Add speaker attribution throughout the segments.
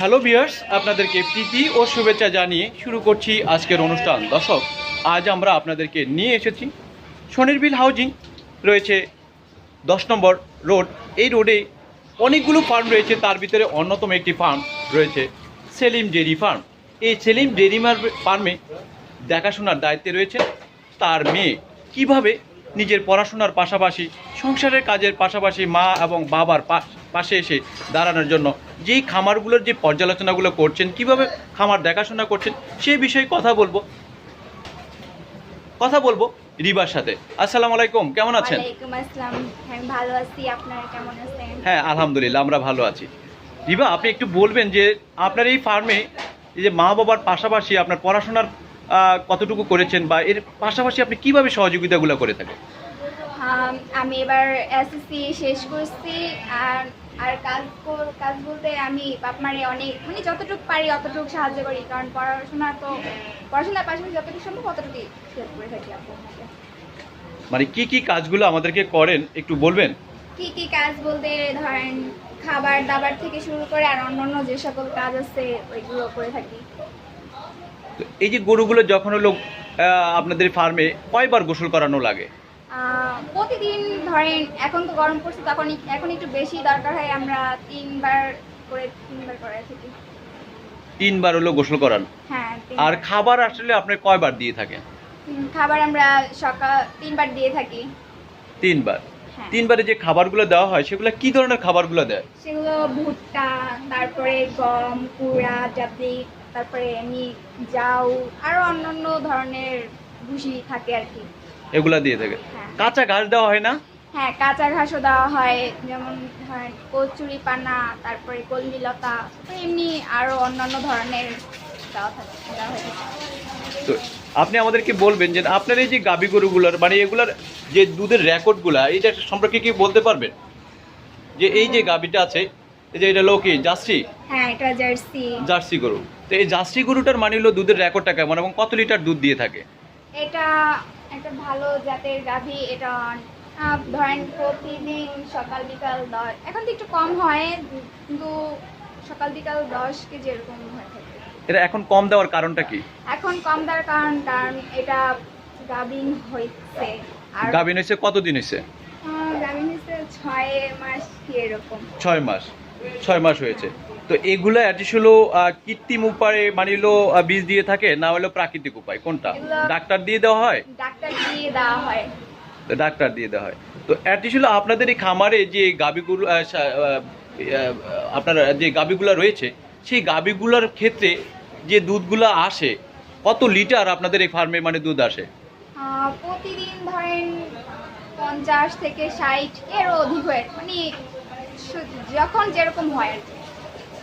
Speaker 1: Hello বিয়ার্স আপনাদেরকে প্রীতি ও শুভেচ্ছা জানিয়ে শুরু করছি আজকের অনুষ্ঠান। দর্শক, আজ আমরা আপনাদেরকে নিয়ে এসেছি শনিরবিল হাউজিং। রয়েছে দশ নম্বর রোড। এই রোডে অনেকগুলো ফার্ম রয়েছে। তার ভিতরে অন্যতম একটি ফার্ম রয়েছে সেলিম ডেরি ফার্ম। এই সেলিম ডেরি ফার্মে দেখাশোনার দায়িত্বে রয়েছে তার মেয়ে। কীভাবে নিজের পড়াশোনার পাশাপাশি সংসারের কাজের পাশাপাশি মা এবং বাবার পাশ- এসে দাঁড়ানোর জন্য যেই খামারগুলোর যে পর্যালোচনাগুলো করছেন কীভাবে খামার দেখাশোনা করছেন সেই বিষয়ে কথা বলব। কথা বলব রিবার সাথে। আসসালামু আলাইকুম কেমন আছেন?
Speaker 2: ওয়ালাইকুম আসসালাম আমি ভালো আছি। আপনারা কেমন আছেন?
Speaker 1: হ্যাঁ আলহামদুলিল্লাহ আমরা ভালো আছি। রিবা আপনি একটু বলবেন যে আপনার এই ফার্মে এই যে মা বাবার পাশাপাশি আপনার পড়াশোনার কতটুকু করেছেন বা এর পাশাপাশি আপনি কীভাবে সহযোগিতাগুলো করে থাকেন?
Speaker 2: আমি এবার এসএসসি শেষ করছি আর আর কাজ কাজ বলতে আমি বাপ মারে অনেক মানে যতটুকু পারি অতটুকু সাহায্য করি কারণ পড়াশোনা তো পড়াশোনার পাশাপাশি যতটুকু সম্ভব অতটুকুই করে থাকি
Speaker 1: মানে কি কি কাজগুলো আমাদেরকে করেন একটু বলবেন?
Speaker 2: কি কি কাজ বলতে ধরেন খাবার দাবার থেকে শুরু করে আর অন্যান্য যে সকল কাজ আছে ওইগুলো করে থাকি।
Speaker 1: তো এই যে গরুগুলো যখন হলো আপনাদের ফার্মে কয়বার গোসল করানো লাগে?
Speaker 2: প্রতিদিন ধরেন এখন তো গরম পড়ছে তখন এখন একটু বেশি দরকার হয় আমরা তিনবার করে তিনবার করে থাকি।
Speaker 1: তিনবার হলো গোসল করান?
Speaker 2: হ্যাঁ
Speaker 1: আর খাবার আসলে আপনি কয়বার দিয়ে থাকেন?
Speaker 2: খাবার আমরা সকাল তিনবার দিয়ে থাকি।
Speaker 1: তিনবার?
Speaker 2: হ্যাঁ।
Speaker 1: তিনবারে যে খাবারগুলো দেওয়া হয় সেগুলো কি ধরনের খাবারগুলো দেয়?
Speaker 2: সেগুলো ভুট্টা তারপরে গম কুড়া ডাবলি তারপরে এমনি জাউ আরও অন্যান্য ধরনের ভুসি থাকে আর কি।
Speaker 1: এগুলা দিয়ে থাকে।
Speaker 2: হ্যাঁ।
Speaker 1: কাঁচা ঘাস দেওয়া হয় না?
Speaker 2: হ্যাঁ কাঁচা ঘাসও দেওয়া হয় যেমন কচুরি পানা তারপরে কলমি লতা এমনি আরও অন্যান্য ধরনের দেওয়া থাকে দেওয়া হয়ে
Speaker 1: তো আপনি আমাদেরকে বলবেন যে আপনার এই যে গাবি গরুগুলোর মানে এগুলার যে দুধের রেকর্ডগুলা এইটা সম্পর্কে কি বলতে পারবেন? যে এই যে গাবিটা আছে এই যে এটা হলো কি জার্সি?
Speaker 2: হ্যাঁ এটা জার্সি।
Speaker 1: জার্সি গরু। তো এই জার্সি গরুটার মানে হলো দুধের রেকর্ডটা কেমন এবং কত লিটার দুধ দিয়ে থাকে?
Speaker 2: এটা একটা ভালো জাতের গাভী এটা ধরেন প্রতিদিন সকাল বিকাল দশ এখন তো একটু কম হয় কিন্তু সকাল বিকাল দশ কেজি এরকম হয়ে থাকে।
Speaker 1: এটা এখন কম দেওয়ার কারণটা কি?
Speaker 2: এখন কম দেওয়ার কারণ কারণ এটা গাভিন হয়েছে আর
Speaker 1: গাভিন হয়েছে কতদিন হয়েছে
Speaker 2: গাভিন হয়েছে ছয় মাস কি এরকম।
Speaker 1: ছয় মাস ছয় মাস হয়েছে। তো এগুলো অ্যাটিস হলো কৃত্রিম উপায়ে মানে হলো বীজ দিয়ে থাকে না হলো প্রাকৃতিক উপায়। কোনটা? ডাক্তার দিয়ে দেওয়া হয়?
Speaker 2: ডাক্তার দিয়ে দেওয়া হয়।
Speaker 1: তো ডাক্তার দিয়ে দেওয়া হয়। তো অ্যাটিস হলো আপনাদের এই খামারে যে গাবিগুলো আপনার যে গাবিগুলো রয়েছে সেই গাবিগুলোর ক্ষেত্রে যে দুধগুলো আসে কত লিটার আপনাদের এই ফার্মে মানে দুধ আসে?
Speaker 2: প্রতিদিন ধরেন পঞ্চাশ থেকে ষাট এর অধিক হয়। মানে যখন যেরকম হয় আর কি।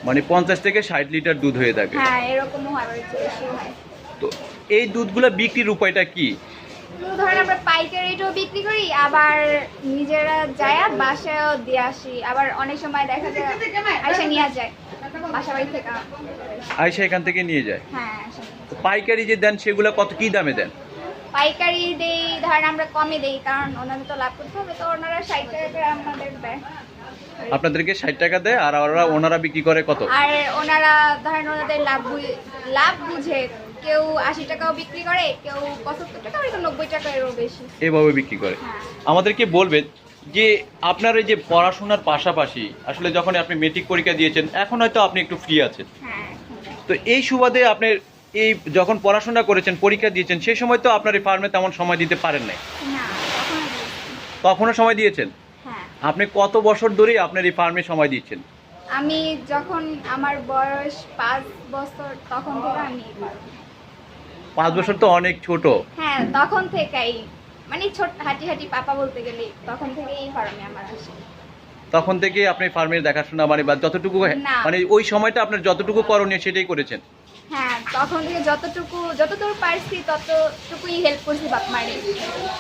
Speaker 1: মানে পঞ্চাশ থেকে ষাট লিটার দুধ হয়ে থাকে
Speaker 2: হ্যাঁ এরকমও হয়।
Speaker 1: তো এই দুধগুলো বিক্রির উপায়টা কি?
Speaker 2: ধরেন আমরা পাইকারি রেটেও বিক্রি করি আবার নিজেরা যায় বাসায়ও দিয়ে আসি। আবার অনেক সময় দেখা যায় আইসা নিয়ে যায় বাসা বাড়ি থেকে।
Speaker 1: আয়সা এখান থেকে নিয়ে যায়।
Speaker 2: হ্যাঁ।
Speaker 1: তো পাইকারি যে দেন সেগুলো কত কি দামে দেন?
Speaker 2: পাইকারি দেই ধরেন আমরা কমে দেই কারণ ওনাদের তো লাভ করতে হবে তো ওনারা ষাট টাকা আমাদের দেয়।
Speaker 1: আপনাদেরকে ষাট টাকা দেয় আর ওরা ওনারা বিক্রি করে কত?
Speaker 2: আর ওনারা ধরেন ওনাদের লাভ লাভ বুঝে কেউ আশি টাকাও বিক্রি করে কেউ পঁচাত্তর টাকা নব্বই টাকারও বেশি।
Speaker 1: এভাবে বিক্রি করে।
Speaker 2: হ্যাঁ।
Speaker 1: আমাদেরকে বলবেন যে আপনার এই যে পড়াশোনার পাশাপাশি আসলে যখন আপনি মেট্রিক পরীক্ষা দিয়েছেন এখন হয়তো আপনি একটু ফ্রি আছেন।
Speaker 2: হ্যাঁ
Speaker 1: তো এই সুবাদে আপনার এই যখন পড়াশোনা করেছেন পরীক্ষা দিয়েছেন সেই সময় তো আপনার এই ফার্মে তেমন সময় দিতে পারেন নাই। তখনও সময় দিয়েছেন? আপনি কত বছর ধরেই আপনার এই ফার্মে সময় দিচ্ছেন?
Speaker 2: আমি যখন আমার বয়স পাঁচ বছর তখন থেকে আমি
Speaker 1: পাঁচ বছর তো অনেক ছোট।
Speaker 2: হ্যাঁ তখন থেকেই। মানে ছোট হাঁটি হাঁটি পাপা বলতে গেলে তখন থেকেই এই ফার্মে আমার আসে।
Speaker 1: তখন থেকে আপনি ফার্মের দেখাশোনা মানে বা যতটুকু। মানে ওই সময়টা আপনার যতটুকু করণীয় সেটাই করেছেন?
Speaker 2: হ্যাঁ তখন থেকে যতটুকু যতদূর পারছি ততটুকুই হেল্প করছি বাপ মায়ের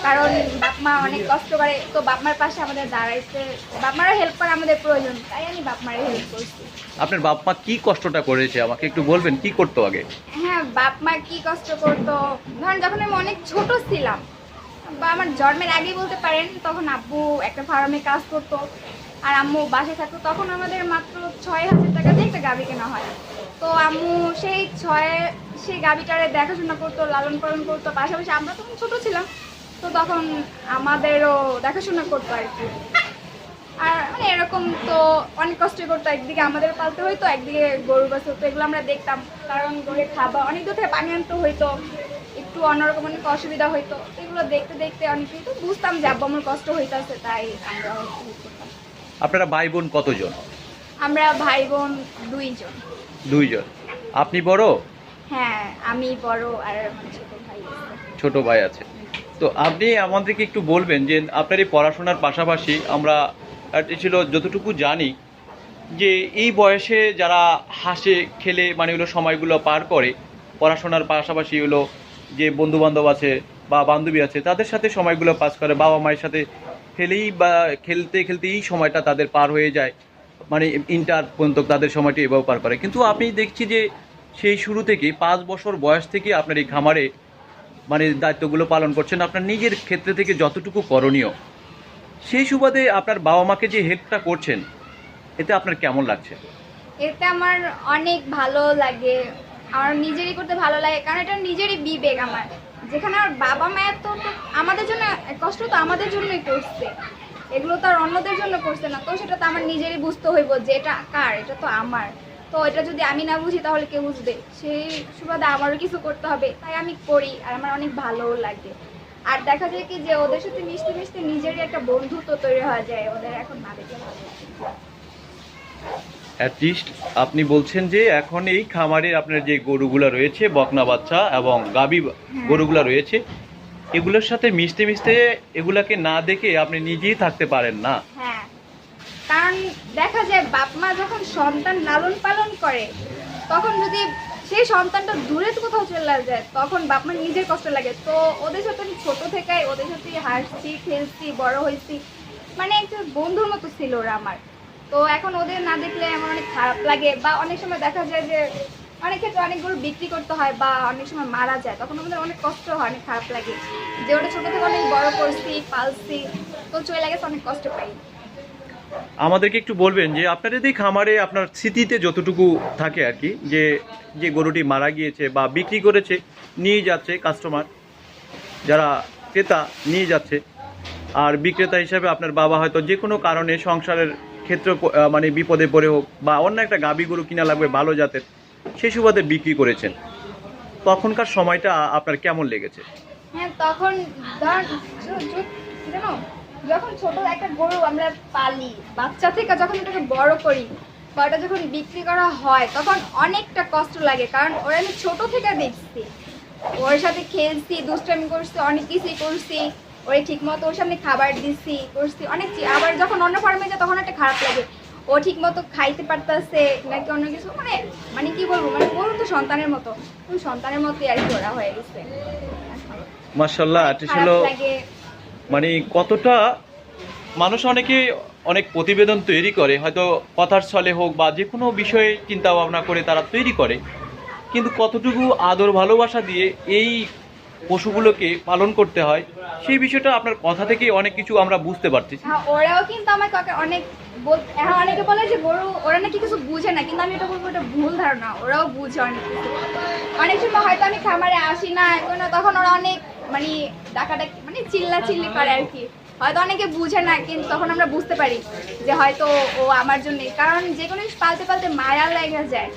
Speaker 2: কারণ বাপ মা অনেক কষ্ট করে তো বাপ মার পাশে আমাদের দাঁড়াইতে বাপ মারও হেল্প করা আমাদের প্রয়োজন তাই আমি বাপ মারে হেল্প করছি।
Speaker 1: আপনার বাপ মা কি কষ্টটা করেছে? আমাকে একটু বলবেন কি করতো আগে?
Speaker 2: হ্যাঁ বাপ মা কি কষ্ট করতো? ধরেন যখন আমি অনেক ছোট ছিলাম বা আমার জন্মের আগেই বলতে পারেন তখন আব্বু একটা ফার্মে কাজ করতো আর আম্মু বাসায় থাকতো তখন আমাদের মাত্র ছয় হাজার টাকা দিয়ে একটা গাভি কেনা হয়। তো আম্মু সেই ছয়, সেই গাভিটারে দেখাশোনা করতো লালন পালন করতো। পাশাপাশি আমরা তখন ছোট ছিলাম, তো তখন আমাদেরও দেখাশোনা করতো আর কি। আর মানে এরকম তো অনেক কষ্ট করতো, একদিকে আমাদের পালতে হইতো, একদিকে গরু বাস হতো, এগুলো আমরা দেখতাম। কারণ গরুর খাবার, অনেক দূর থেকে পানি আনতে হইতো, একটু অন্যরকম অনেক অসুবিধা হইতো। এগুলো দেখতে দেখতে অনেক তো বুঝতাম যে আব্বু আমার কষ্ট হইতাছে, তাই আমরা।
Speaker 1: আপনারা ভাই বোন কতজন?
Speaker 2: আমরা ভাই বোন দুইজন।
Speaker 1: দুইজন। আপনি বড়?
Speaker 2: হ্যাঁ আমি বড় আর আমার ছোট ভাই আছে।
Speaker 1: ছোট ভাই আছে। তো আপনি আমাদেরকে একটু বলবেন যে আপনার এই পড়াশোনার পাশাপাশি আমরা একটা ছিল যতটুকু জানি যে এই বয়সে যারা হাসে খেলে মানে হলো সময়গুলো পার করে পড়াশোনার পাশাপাশি হলো যে বন্ধু বান্ধব আছে বা বান্ধবী আছে তাদের সাথে সময়গুলো পাস করে বাবা মায়ের সাথে খেলেই বা খেলতে খেলতে এই সময়টা তাদের পার হয়ে যায়। মানে ইন্টার পর্যন্ত তাদের সময়টি এভাবে পার করে। কিন্তু আপনি দেখছি যে সেই শুরু থেকে পাঁচ বছর বয়স থেকে আপনার এই খামারে মানে দায়িত্বগুলো পালন করছেন, আপনার নিজের ক্ষেত্রে থেকে যতটুকু করণীয়, সেই সুবাদে আপনার বাবা মাকে যে হেল্পটা করছেন, এতে আপনার কেমন লাগছে?
Speaker 2: এতে আমার অনেক ভালো লাগে। আমার নিজেরই করতে ভালো লাগে, কারণ এটা নিজেরই বিবেক আমার। যেখানে আমার বাবা মা তো তো আমাদের জন্য কষ্ট তো আমাদের জন্যই করছে। এগুলো তো আর অন্যদের জন্য করছে না। তো সেটা তো আমার নিজেরই বুঝতে হইব যে এটা কার এটা তো আমার। তো এটা যদি আমি না বুঝি তাহলে কে বুঝবে? সেই সুবাদে আমারও কিছু করতে হবে তাই আমি করি আর আমার অনেক ভালোও লাগে। আর দেখা যায় কি যে ওদের সাথে মিশতে মিশতে নিজেরই একটা বন্ধুত্ব তৈরি হয়ে যায় ওদের এখন না দেখলে ভালো
Speaker 1: অ্যাটলিস্ট আপনি বলছেন যে এখন এই খামারে আপনার যে গরুগুলো রয়েছে বকনা বাচ্চা এবং গাবি গরুগুলা রয়েছে এগুলোর সাথে মিশতে মিশতে এগুলাকে না দেখে আপনি নিজেই থাকতে পারেন না।
Speaker 2: হ্যাঁ। কারণ দেখা যায় বাপ মা যখন সন্তান লালন পালন করে, তখন যদি সেই সন্তানটা দূরে কোথাও চলে যায়, তখন বাপ মা নিজের কষ্ট লাগে। তো ওদের সাথে আমি ছোট থেকে ওদের সাথে হাসছি, খেলছি, বড় হয়েছি। মানে একটা বন্ধুর মতো ছিল ওরা আমার। তো এখন ওদের না দেখলে আমার অনেক খারাপ লাগে বা অনেক সময় দেখা যায় যে অনেক ক্ষেত্রে অনেকগুলো বিক্রি করতে হয় বা অনেক সময় মারা যায়, তখন আমাদের অনেক কষ্ট হয়, অনেক খারাপ লাগে। যে ওটা ছোট থেকে অনেক বড় করছি, পালছি, তো চলে গেছে, অনেক কষ্ট পাই।
Speaker 1: আমাদেরকে একটু বলবেন যে আপনার যদি খামারে, আপনার স্মৃতিতে যতটুকু থাকে আর কি, যে যে গরুটি মারা গিয়েছে বা বিক্রি করেছে, নিয়ে যাচ্ছে কাস্টমার যারা ক্রেতা নিয়ে যাচ্ছে, আর বিক্রেতা হিসাবে আপনার বাবা হয়তো যে কোনো কারণে সংসারের ক্ষেত্র মানে বিপদে পড়ে হোক বা অন্য একটা গাবি গরু কিনা লাগবে ভালো জাতের সে সুবাদে বিক্রি করেছেন। তখনকার সময়টা আপনার কেমন লেগেছে?
Speaker 2: হ্যাঁ তখন যখন ছোট একটা গরু আমরা পালি, বাচ্চা থেকে যখন এটাকে বড় করি বা যখন বিক্রি করা হয়, তখন অনেকটা কষ্ট লাগে, কারণ ওরা আমি ছোট থেকে দেখছি। ওর সাথে খেলছি, দুষ্টামি করছি, অনেক কিছুই করছি ওরে ঠিক মতো ওর সামনে খাবার দিছি, করছি, অনেক আবার যখন অন্য ফার্মে যায় তখন একটা খারাপ লাগে। ও ঠিক মতো খাইতে পারতেছে নাকি অন্য কিছু? মানে মানে কি বলব? মানে বলুন তো সন্তানের মতো। ওই সন্তানের মতোই আর কি ওরা হয়ে গেছে।
Speaker 1: মার্শাল্লাহ মানে কতটা মানুষ অনেকে অনেক প্রতিবেদন তৈরি করে হয়তো কথার ছলে হোক বা যে কোনো বিষয়ে চিন্তা ভাবনা করে তারা তৈরি করে। কিন্তু কতটুকু আদর ভালোবাসা দিয়ে এই পশুগুলোকে পালন করতে হয়, সেই বিষয়টা আপনার কথা থেকে অনেক কিছু আমরা বুঝতে পারছি।
Speaker 2: হ্যাঁ ওরাও কিন্তু আমাকে অনেক হ্যাঁ অনেকে বলে যে গরু, ওরা নাকি কিছু বুঝে না, কিন্তু আমি এটা বলব এটা ভুল ধারণা, ওরাও বুঝে অনেক অনেক সময় হয়তো আমি খামারে আসি না, এখন তখন ওরা অনেক মানে ডাকাডাকি মানে চিল্লা চিল্লি করে আর কি। হয়তো অনেকে বুঝে না, কিন্তু তখন আমরা বুঝতে পারি যে হয়তো ও আমার জন্যই কারণ যে কোনো জিনিস পালতে পালতে মায়া লেগে যায়।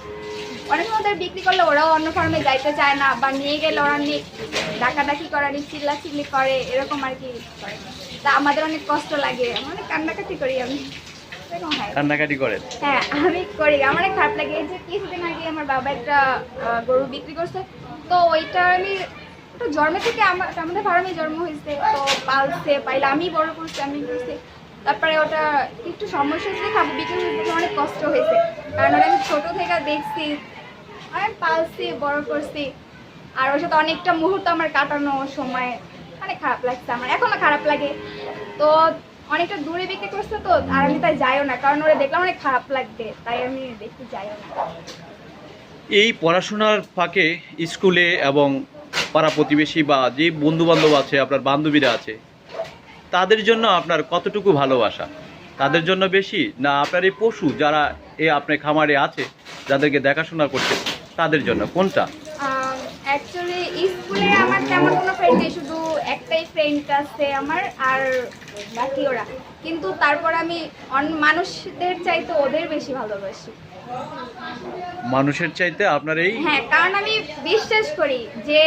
Speaker 2: অনেক সময় ওদের বিক্রি করলে ওরাও অন্য ফার্মে যাইতে চায় না বা নিয়ে গেলে ওরা অনেক ডাকাডাকি করে অনেক চিল্লা চিল্লি করে এরকম আর কি করে। তা আমাদের অনেক কষ্ট লাগে অনেক কান্নাকাটি করি আমি।
Speaker 1: কান্নাকাটি করেন?
Speaker 2: হ্যাঁ আমি করি আমার অনেক খারাপ লাগে। এই যে কিছুদিন আগে আমার বাবা একটা গরু বিক্রি করছে তো ওইটা আমি ওটা জন্মে থেকে আমার আমাদের ফার্মে জন্ম হয়েছে তো পালছে পাইলে আমি বড় করছি আমি করছি। তারপরে ওটা একটু সমস্যা হয়েছে খাব বিক্রি অনেক কষ্ট হয়েছে। কারণ ওটা আমি ছোটো থেকে দেখছি আমি পালছি বড় করছি। আর ওর সাথে অনেকটা মুহূর্ত আমার কাটানো সময় অনেক খারাপ লাগছে আমার, এখনও খারাপ লাগে। তো অনেকটা দূরে বিক্রি করছে তো, আর আমি তাই যাইও না, কারণ ওরা দেখলাম অনেক খারাপ লাগবে, তাই আমি দেখতে যাইও না।
Speaker 1: এই পড়াশোনার ফাঁকে স্কুলে এবং পাড়া প্রতিবেশী বা যে বন্ধু বান্ধব আছে, আপনার বান্ধবীরা আছে, তাদের জন্য আপনার কতটুকু ভালোবাসা? তাদের জন্য বেশি না আপনার এই পশু যারা এ আপনার খামারে আছে, যাদেরকে দেখাশোনা করছে? তাদের জন্য কোনটা?
Speaker 2: অ্যাকচুয়ালি স্কুলে আমার তেমন কোনো ফ্রেন্ড নেই শুধু একটাই ফ্রেন্ড আছে আমার আর বাকি ওরা। কিন্তু তারপর আমি মানুষদের চাইতে ওদের বেশি ভালোবাসি।
Speaker 1: মানুষের চাইতে আপনার এই?
Speaker 2: হ্যাঁ কারণ আমি বিশ্বাস করি যে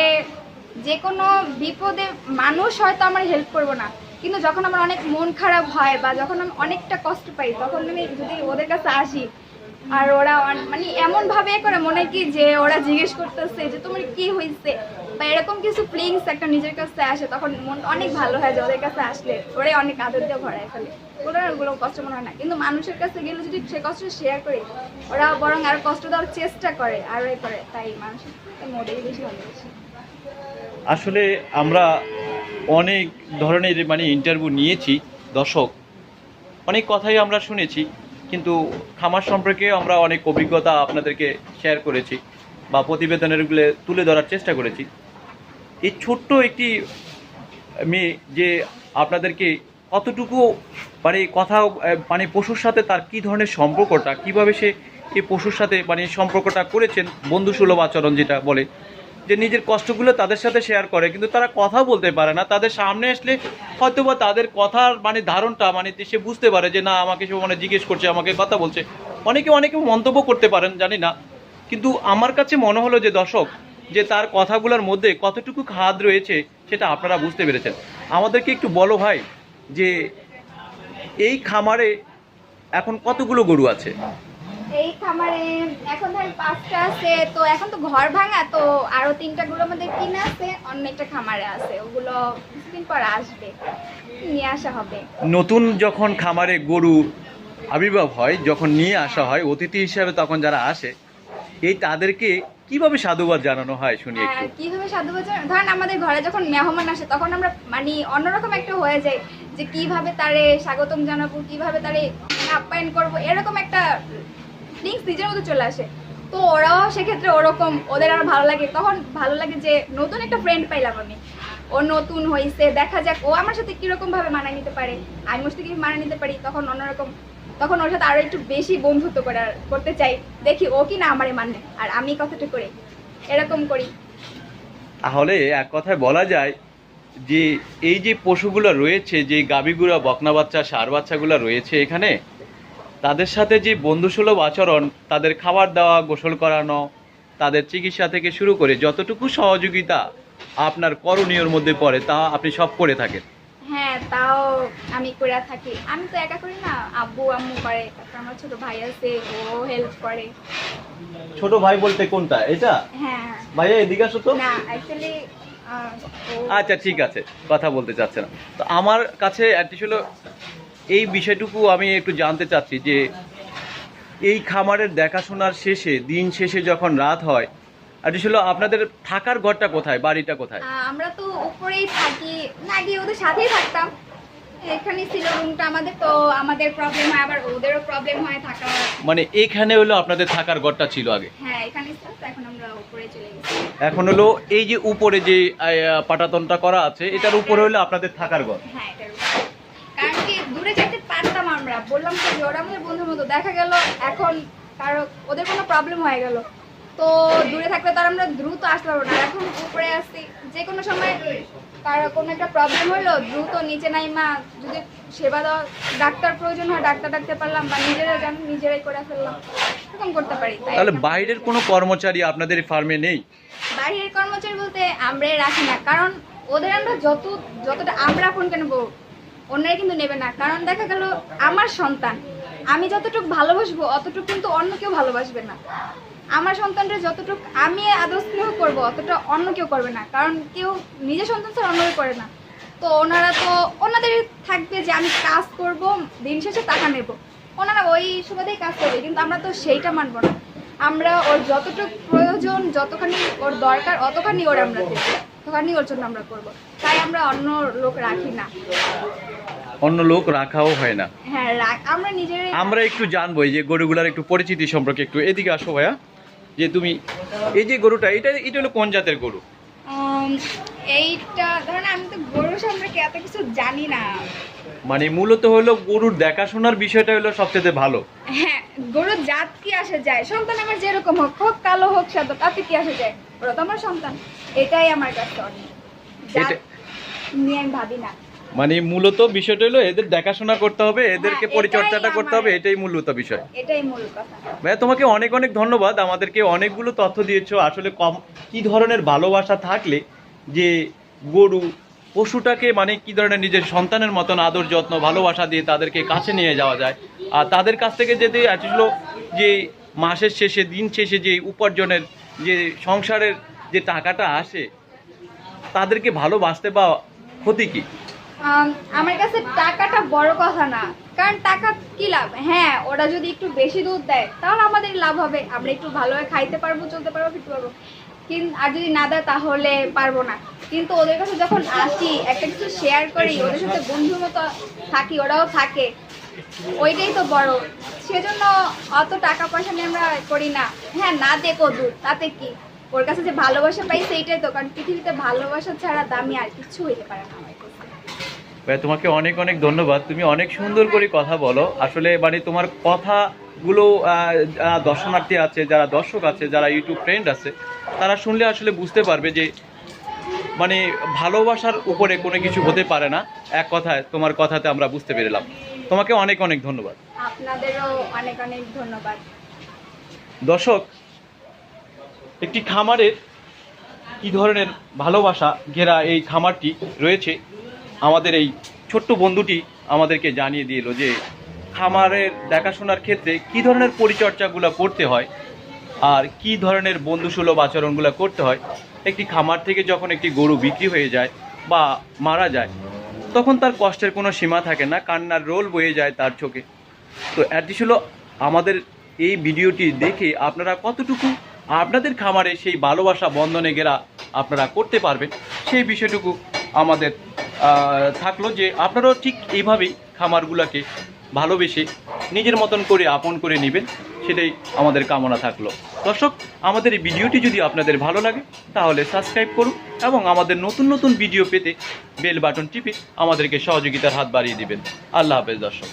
Speaker 2: যে কোনো বিপদে মানুষ হয়তো আমার হেল্প করব না। কিন্তু যখন আমার অনেক মন খারাপ হয় বা যখন আমি অনেকটা কষ্ট পাই তখন আমি যদি ওদের কাছে আসি আর ওরা মানে এমন ভাবে করে মনে কি যে ওরা জিজ্ঞেস করতেছে যে তোমার কি হয়েছে বা এরকম কিছু ফিলিংস একটা নিজের কাছে আসে, তখন মন অনেক ভালো হয় যে ওদের কাছে আসলে ওরাই অনেক আদর দিয়ে ভরায় ফেলে ওরা ওগুলো কষ্ট মনে হয় না। কিন্তু মানুষের কাছে গেলে যদি সে কষ্ট শেয়ার করে, ওরা বরং আরও কষ্ট দেওয়ার চেষ্টা করে, আরও এ করে। তাই মানুষের মোটেই বেশি ভালোবাসি।
Speaker 1: আসলে আমরা অনেক ধরনের মানে ইন্টারভিউ নিয়েছি, দর্শক। অনেক কথাই আমরা শুনেছি। কিন্তু খামার সম্পর্কে আমরা অনেক অভিজ্ঞতা আপনাদেরকে শেয়ার করেছি বা প্রতিবেদনেরগুলো তুলে ধরার চেষ্টা করেছি। এই ছোট্ট একটি মেয়ে যে আপনাদেরকে কতটুকু মানে কথা মানে পশুর সাথে তার কি ধরনের সম্পর্কটা, কীভাবে সে এই পশুর সাথে মানে সম্পর্কটা করেছেন, বন্ধুসুলভ আচরণ যেটা বলে যে নিজের কষ্টগুলো তাদের সাথে শেয়ার করে, কিন্তু তারা কথা বলতে পারে না। তাদের সামনে আসলে হয়তো বা তাদের কথার মানে ধারণটা মানে সে বুঝতে পারে যে, না, আমাকে সে মানে জিজ্ঞেস করছে, আমাকে কথা বলছে। অনেকে অনেকে মন্তব্য করতে পারেন, জানি না। কিন্তু আমার কাছে মনে হলো যে, দর্শক, যে তার কথাগুলোর মধ্যে কতটুকু খাদ রয়েছে, সেটা আপনারা বুঝতে পেরেছেন। আমাদেরকে একটু বলো ভাই, যে এই খামারে এখন কতগুলো গরু আছে?
Speaker 2: এই খামারে এখন ধরেন পাঁচটা আছে তো এখন তো ঘর ভাঙা তো আরও তিনটা গুলো আমাদের কিনে আছে অন্য একটা খামারে আছে ওগুলো কিছুদিন পর আসবে নিয়ে আসা হবে।
Speaker 1: নতুন যখন খামারে গরু আবির্ভাব হয় যখন নিয়ে আসা হয় অতিথি হিসাবে তখন যারা আসে এই তাদেরকে কীভাবে সাধুবাদ জানানো হয় শুনি
Speaker 2: আর
Speaker 1: একটু?
Speaker 2: কীভাবে সাধু বছর ধরেন আমাদের ঘরে যখন মেহমান আসে তখন আমরা মানে অন্যরকম একটা হয়ে যায় যে কীভাবে তারে স্বাগতম জানাব কীভাবে তারে আপ্যায়ন করব এরকম একটা ফিলিংস নিজের মতো চলে আসে। তো ওরাও সেক্ষেত্রে ওরকম ওদের আরও ভালো লাগে। তখন ভালো লাগে যে নতুন একটা ফ্রেন্ড পাইলাম আমি। ও নতুন হয়েছে দেখা যাক ও আমার সাথে কীরকম ভাবে মানায় নিতে পারে। আমি ওর সাথে মানায় নিতে পারি, তখন অন্যরকম, তখন ওর সাথে আরও একটু বেশি বন্ধুত্ব করার, করতে চাই। দেখি ও কি না আমারে মানে আর আমি কথাটা করি। এরকম করি।
Speaker 1: তাহলে এক কথায় বলা যায় যে, এই যে পশুগুলো রয়েছে, যে গাভীগুলো বকনা বাচ্চা সার বাচ্চাগুলো রয়েছে এখানে তাদের সাথে যে বন্ধুসুলভ আচরণ তাদের খাবার দেওয়া গোসল করানো তাদের চিকিৎসা থেকে শুরু করে যতটুকু সহযোগিতা আপনার করণীয়র মধ্যে পড়ে তা আপনি সব করে থাকেন।
Speaker 2: হ্যাঁ তাও আমি করে থাকি। আমি তো একা করি না আব্বু আম্মু করে তারপর আমার ছোট ভাই আছে ও হেল্প করে।
Speaker 1: ছোট ভাই বলতে কোনটা? এটা?
Speaker 2: হ্যাঁ।
Speaker 1: ভাইয়া এদিকে আসো তো।
Speaker 2: না অ্যাকচুয়ালি
Speaker 1: আচ্ছা ঠিক আছে কথা বলতে চাচ্ছে না। তো আমার কাছে অ্যাটলিস্ট হলো এই বিষয়টুকু আমি একটু জানতে চাচ্ছি যে এই খামারের দেখাশোনার শেষে দিন শেষে যখন রাত হয় আর হলো আপনাদের থাকার ঘরটা কোথায় বাড়িটা কোথায়?
Speaker 2: আমরা তো উপরেই থাকি না আগে ওদের সাথেই থাকতাম। এখানে ছিল রুমটা আমাদের তো আমাদের প্রবলেম হয় আবার ওদেরও প্রবলেম হয় থাকা
Speaker 1: মানে এখানে হলো আপনাদের থাকার ঘরটা ছিল আগে?
Speaker 2: হ্যাঁ এখানে ছিল এখন আমরা উপরে চলে গেছি।
Speaker 1: এখন হলো এই যে উপরে যে পাটাতনটা করা আছে এটার উপরে হলো আপনাদের থাকার ঘর?
Speaker 2: হ্যাঁ এটার উপরে। কারণ কি দূরে যেতে পারতাম আমরা বললাম তো যে ওরা আমাদের বন্ধুর মতো দেখা গেল এখন কারও ওদের কোনো প্রবলেম হয়ে গেল। তো দূরে থাকলে তো আমরা দ্রুত আসতে পারব না। এখন উপরে আসছি যে কোনো সময় কারও কোনো একটা প্রবলেম হলো দ্রুত নিচে নাই মা যদি সেবা দেওয়া ডাক্তার প্রয়োজন হয় ডাক্তার ডাকতে পারলাম বা নিজেরা জানি নিজেরাই করে ফেললাম এরকম করতে পারি।
Speaker 1: তাহলে বাইরের কোনো কর্মচারী আপনাদের ফার্মে নেই?
Speaker 2: বাইরের কর্মচারী বলতে আমরাই রাখি না কারণ ওদের আমরা যত যতটা আমরা ফোন কেন অন্যরা কিন্তু নেবে না। কারণ দেখা গেল আমার সন্তান, আমি যতটুকু ভালোবাসবো, অতটুকু কিন্তু অন্য কেউ ভালোবাসবে না। আমার সন্তানটা যতটুকু আমি আদর স্নেহ করব, অতটা অন্য কেউ করবে না। কারণ কেউ নিজের সন্তান ছাড়া অন্য করে না। তো ওনারা তো, ওনাদের থাকবে যে আমি কাজ করব, দিন শেষে টাকা নেব। ওনারা ওই সুবাদেই কাজ করবে, কিন্তু আমরা তো সেইটা মানবো না। আমরা ওর যতটুকু প্রয়োজন, যতখানি ওর দরকার, অতখানি ওর আমরা দেবো। ততখানি ওর জন্য আমরা করব। তাই আমরা অন্য লোক রাখি না।
Speaker 1: অন্য লোক রাখাও হয় না।
Speaker 2: হ্যাঁ আমরা নিজেরাই
Speaker 1: আমরা একটু জানব এই যে গরুগুলার একটু পরিচিতি সম্পর্কে একটু। এদিকে আসো ভাইয়া। যে তুমি এই যে গরুটা এটা এটা হলো কোন জাতের গরু?
Speaker 2: এইটা ধরেন আমি তো গরু সম্পর্কে এত কিছু জানি না।
Speaker 1: মানে মূলত হলো গরুর দেখাশোনার বিষয়টা হলো সবচেয়ে ভালো।
Speaker 2: হ্যাঁ গরুর জাত কি আসে যায়? সন্তান আমার যেরকম হোক হোক কালো হোক সাদা তাতে কি আসে যায়? ওরা তো আমার সন্তান। এটাই আমার কাছে অনেক। নিয়ে আমি ভাবি না।
Speaker 1: মানে মূলত বিষয়টা হলো এদের দেখাশোনা করতে হবে এদেরকে
Speaker 2: হ্যাঁ,
Speaker 1: পরিচর্যাটা করতে হবে এটাই মূলত বিষয়।
Speaker 2: এটাই মূল কথা।
Speaker 1: ভাইয়া তোমাকে অনেক অনেক ধন্যবাদ আমাদেরকে অনেকগুলো তথ্য দিয়েছ আসলে কম কি ধরনের ভালোবাসা থাকলে যে গরু পশুটাকে মানে কি ধরনের নিজের সন্তানের মতন আদর যত্ন ভালোবাসা দিয়ে তাদেরকে কাছে নিয়ে যাওয়া যায়। আর তাদের কাছ থেকে যেতে আসলে যে মাসের শেষে দিন শেষে যে উপার্জনের যে সংসারের যে টাকাটা আসে, তাদেরকে ভালোবাসতে বা ক্ষতি কি?
Speaker 2: আমার কাছে টাকাটা বড় কথা না। কারণ টাকা কি লাভ? হ্যাঁ ওরা যদি একটু বেশি দুধ দেয়, তাহলে আমাদের লাভ হবে। আমরা একটু ভালোভাবে খাইতে পারব, চলতে পারব, ফিরতে পারব। কিন্তু আর যদি না দেয়, তাহলে পারব না। কিন্তু ওদের কাছে যখন আসি, একটা কিছু শেয়ার করি, ওদের সাথে বন্ধুর মতো থাকি, ওরাও থাকে। ওইটাই তো বড়। সেজন্য অত টাকা পয়সা নিয়ে আমরা করি না। হ্যাঁ না দেখো দুধ, তাতে কি? ওর কাছে যে ভালোবাসা পাই সেইটাই তো কারণ পৃথিবীতে ভালোবাসা ছাড়া দামি আর কিছু হইতে পারে না আমার কাছে।
Speaker 1: ভাই তোমাকে অনেক অনেক ধন্যবাদ। তুমি অনেক সুন্দর করে কথা বলো। আসলে মানে তোমার কথাগুলো আহ, যারা দর্শনার্থী আছে যারা দর্শক আছে যারা ইউটিউব ফ্রেন্ড আছে তারা শুনলে আসলে বুঝতে পারবে যে মানে ভালোবাসার উপরে কোনো কিছু হতে পারে না। এক কথায় তোমার কথাতে আমরা বুঝতে পেরেলাম। তোমাকে অনেক অনেক ধন্যবাদ।
Speaker 2: আপনাদেরও অনেক অনেক ধন্যবাদ।
Speaker 1: দর্শক একটি খামারের কী ধরনের ভালোবাসা ঘেরা এই খামারটি রয়েছে, আমাদের এই ছোট্ট বন্ধুটি আমাদেরকে জানিয়ে দিল যে খামারের দেখাশোনার ক্ষেত্রে কী ধরনের পরিচর্যাগুলো করতে হয় আর কী ধরনের বন্ধুসুলভ আচরণগুলো করতে হয়। একটি খামার থেকে যখন একটি গরু বিক্রি হয়ে যায় বা মারা যায়, তখন তার কষ্টের কোনো সীমা থাকে না, কান্নার রোল বয়ে যায় তার চোখে। তো অ্যাটলিস্ট হলো আমাদের এই ভিডিওটি দেখে আপনারা কতটুকু আপনাদের খামারে সেই ভালোবাসা বন্ধনে গেরা আপনারা করতে পারবেন। সেই বিষয়টুকু আমাদের থাকল যে আপনারাও ঠিক এইভাবেই খামারগুলোকে ভালোবেসে নিজের মতন করে আপন করে নেবেন, সেটাই আমাদের কামনা থাকল। দর্শক, আমাদের এই ভিডিওটি যদি আপনাদের ভালো লাগে, তাহলে সাবস্ক্রাইব করুন এবং আমাদের নতুন নতুন ভিডিও পেতে বেল বাটন টিপে আমাদেরকে সহযোগিতার হাত বাড়িয়ে দিবেন। আল্লাহ হাফেজ দর্শক।